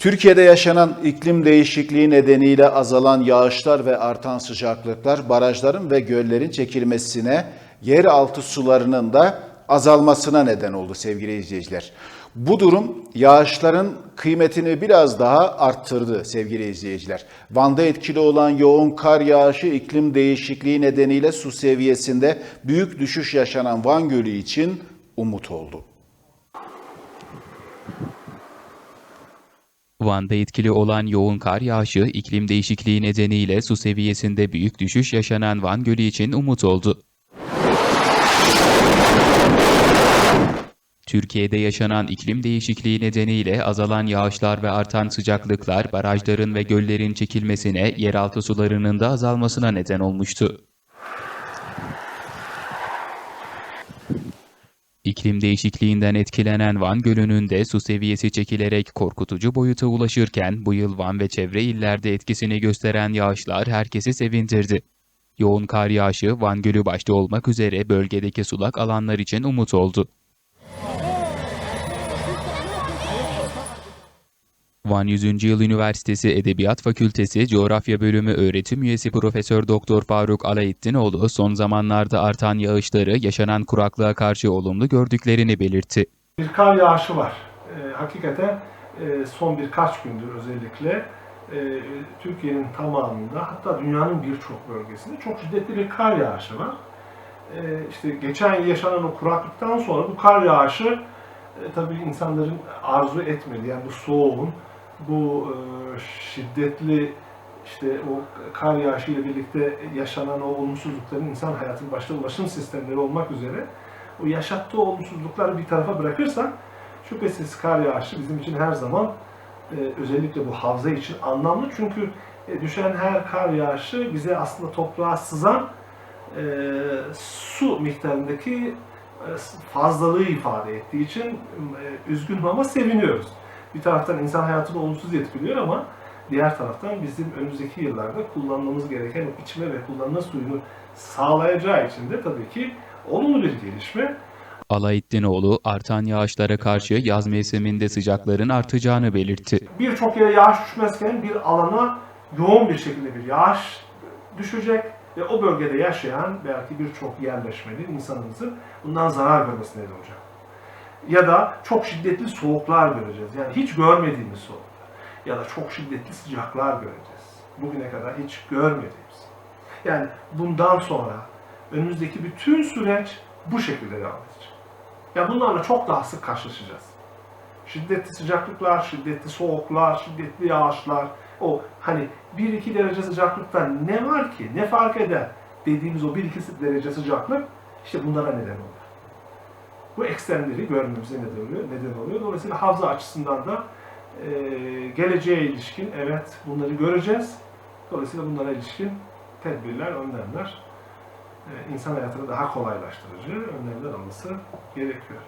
Türkiye'de yaşanan iklim değişikliği nedeniyle azalan yağışlar ve artan sıcaklıklar barajların ve göllerin çekilmesine, yeraltı sularının da azalmasına neden oldu sevgili izleyiciler. Bu durum yağışların kıymetini biraz daha arttırdı sevgili izleyiciler. Van'da etkili olan yoğun kar yağışı iklim değişikliği nedeniyle su seviyesinde büyük düşüş yaşanan Van Gölü için umut oldu. Van'da etkili olan yoğun kar yağışı, iklim değişikliği nedeniyle su seviyesinde büyük düşüş yaşanan Van Gölü için umut oldu. Türkiye'de yaşanan iklim değişikliği nedeniyle azalan yağışlar ve artan sıcaklıklar barajların ve göllerin çekilmesine, yeraltı sularının da azalmasına neden olmuştu. İklim değişikliğinden etkilenen Van Gölü'nün de su seviyesi çekilerek korkutucu boyuta ulaşırken bu yıl Van ve çevre illerde etkisini gösteren yağışlar herkesi sevindirdi. Yoğun kar yağışı Van Gölü başta olmak üzere bölgedeki sulak alanlar için umut oldu. Van 100. Yıl Üniversitesi Edebiyat Fakültesi Coğrafya Bölümü öğretim üyesi Profesör Doktor Faruk Alaeddinoğlu son zamanlarda artan yağışları yaşanan kuraklığa karşı olumlu gördüklerini belirtti. Bir kar yağışı var. E, hakikaten e, son birkaç gündür özellikle e, Türkiye'nin tamamında hatta dünyanın birçok bölgesinde çok şiddetli bir kar yağışı var. E, işte geçen yaşanan o kuraklıktan sonra bu kar yağışı e, tabii insanların arzu etmedi. Yani bu soğuğun, bu e, şiddetli işte o kar yağışı ile birlikte yaşanan o olumsuzlukların insan hayatının başta ulaşım sistemleri olmak üzere o yaşattığı olumsuzlukları bir tarafa bırakırsak şüphesiz kar yağışı bizim için her zaman e, özellikle bu havza için anlamlı. Çünkü e, düşen her kar yağışı bize aslında toprağa sızan e, su miktarındaki fazlalığı ifade ettiği için e, üzgünüm ama seviniyoruz. Bir taraftan insan hayatını olumsuz etkiliyor ama diğer taraftan bizim önümüzdeki yıllarda kullanmamız gereken içme ve kullanma suyunu sağlayacağı için de tabii ki olumlu bir gelişme. Alaeddinoğlu artan yağışlara karşı yaz mevsiminde sıcakların artacağını belirtti. Birçok yere yağış düşmezken bir alana yoğun bir şekilde bir yağış düşecek ve o bölgede yaşayan belki birçok yerleşmeli insanımızın bundan zarar görmesine neden olacak. Ya da çok şiddetli soğuklar göreceğiz. Yani hiç görmediğimiz soğuklar. Ya da çok şiddetli sıcaklar göreceğiz. Bugüne kadar hiç görmediğimiz. Yani bundan sonra önümüzdeki bütün süreç bu şekilde devam edecek. Ya bunlarla çok daha sık karşılaşacağız. Şiddetli sıcaklıklar, şiddetli soğuklar, şiddetli yağışlar, o hani 1-2 derece sıcaklıktan ne var ki, ne fark eder dediğimiz o 1-2 derece sıcaklık işte bunlara neden oluyor. Bu ekstremleri görmemize neden oluyor. Neden oluyor. Dolayısıyla havza açısından da e, geleceğe ilişkin evet bunları göreceğiz. Dolayısıyla bunlara ilişkin tedbirler, önlemler e, insan hayatını daha kolaylaştırıcı önlemler alması gerekiyor.